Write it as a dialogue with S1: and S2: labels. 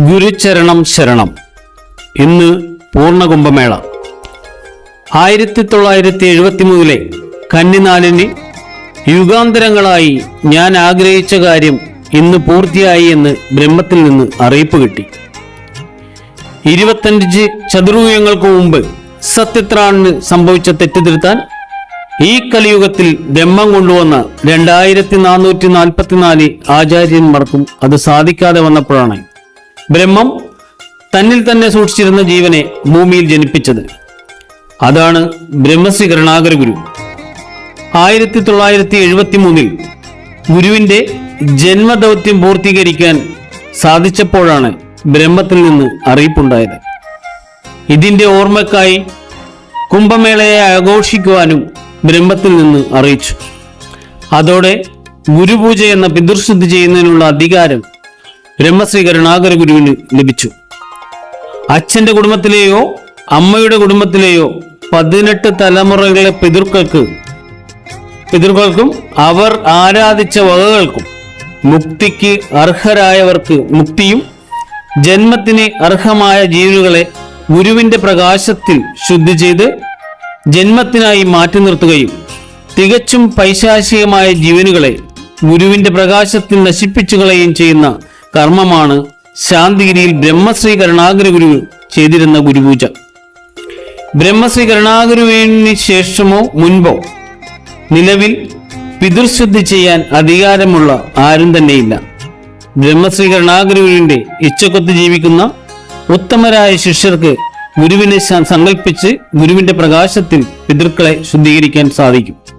S1: ഗുരുചരണം ശരണം. ഇന്ന് പൂർണകുംഭമേള. ആയിരത്തി തൊള്ളായിരത്തി എഴുപത്തി മൂന്നിലെ കന്നിനാലിന് യുഗാന്തരങ്ങളായി ഞാൻ ആഗ്രഹിച്ച കാര്യം ഇന്ന് പൂർത്തിയായി എന്ന് ബ്രഹ്മത്തിൽ നിന്ന് അറിയിപ്പ് കിട്ടി. ഇരുപത്തഞ്ച് ചതുർയുഗങ്ങൾക്ക് മുമ്പ് സത്യത്രാണിന് സംഭവിച്ച തെറ്റുതിരുത്താൻ ഈ കലിയുഗത്തിൽ ബ്രഹ്മം കൊണ്ടുവന്ന രണ്ടായിരത്തി നാനൂറ്റി നാൽപ്പത്തിനാല് ആചാര്യന്മാർക്കും അത് സാധിക്കാതെ വന്നപ്പോഴാണ് ബ്രഹ്മം തന്നിൽ തന്നെ സൂക്ഷിച്ചിരുന്ന ജീവനെ ഭൂമിയിൽ ജനിപ്പിച്ചത്. അതാണ് ബ്രഹ്മശ്രീ കരുണാകര ഗുരു. ആയിരത്തി തൊള്ളായിരത്തി എഴുപത്തി മൂന്നിൽ ഗുരുവിന്റെ ജന്മദൗത്യം പൂർത്തീകരിക്കാൻ സാധിച്ചപ്പോഴാണ് ബ്രഹ്മത്തിൽ നിന്ന് അറിയിപ്പുണ്ടായത്. ഇതിന്റെ ഓർമ്മക്കായി കുംഭമേളയെ ആഘോഷിക്കുവാനും ബ്രഹ്മത്തിൽ നിന്ന് അറിയിച്ചു. അതോടെ ഗുരുപൂജ എന്ന പിതൃശുദ്ധി ചെയ്യുന്നതിനുള്ള അധികാരം ബ്രഹ്മശ്രീ കരുണാകരഗുരുവിന് ലഭിച്ചു. അച്ഛന്റെ കുടുംബത്തിലെയോ അമ്മയുടെ കുടുംബത്തിലെയോ പതിനെട്ട് തലമുറകളിലെ പിതൃക്കൾക്ക് പിതൃക്കൾക്കും അവർ ആരാധിച്ച വകകൾക്കും മുക്തിക്ക് അർഹരായവർക്ക് മുക്തിയും ജന്മത്തിന് അർഹമായ ജീവികളെ ഗുരുവിന്റെ പ്രകാശത്തിൽ ശുദ്ധി ചെയ്ത് ജന്മത്തിനായി മാറ്റി നിർത്തുകയും തികച്ചും പൈശാചികമായ ജീവനുകളെ ഗുരുവിന്റെ പ്രകാശത്തിൽ നശിപ്പിച്ചു കളയുകയും ചെയ്യുന്ന കർമ്മമാണ് ശാന്തിഗിരിയിൽ ബ്രഹ്മശ്രീ കരുണാകര ഗുരു ചെയ്തിരുന്ന ഗുരുപൂജ. ബ്രഹ്മശ്രീ കരുണാഗുരുവിന് ശേഷമോ മുൻപോ നിലവിൽ പിതൃശുദ്ധി ചെയ്യാൻ അധികാരമുള്ള ആരും തന്നെയില്ല. ബ്രഹ്മശ്രീ കരുണാഗുരുവിന്റെ ഇച്ഛക്കൊത്ത് ജീവിക്കുന്ന ഉത്തമരായ ശിഷ്യർക്ക് ഗുരുവിനെ സങ്കല്പിച്ച് ഗുരുവിന്റെ പ്രകാശത്തിൽ പിതൃക്കളെ ശുദ്ധീകരിക്കാൻ സാധിക്കും.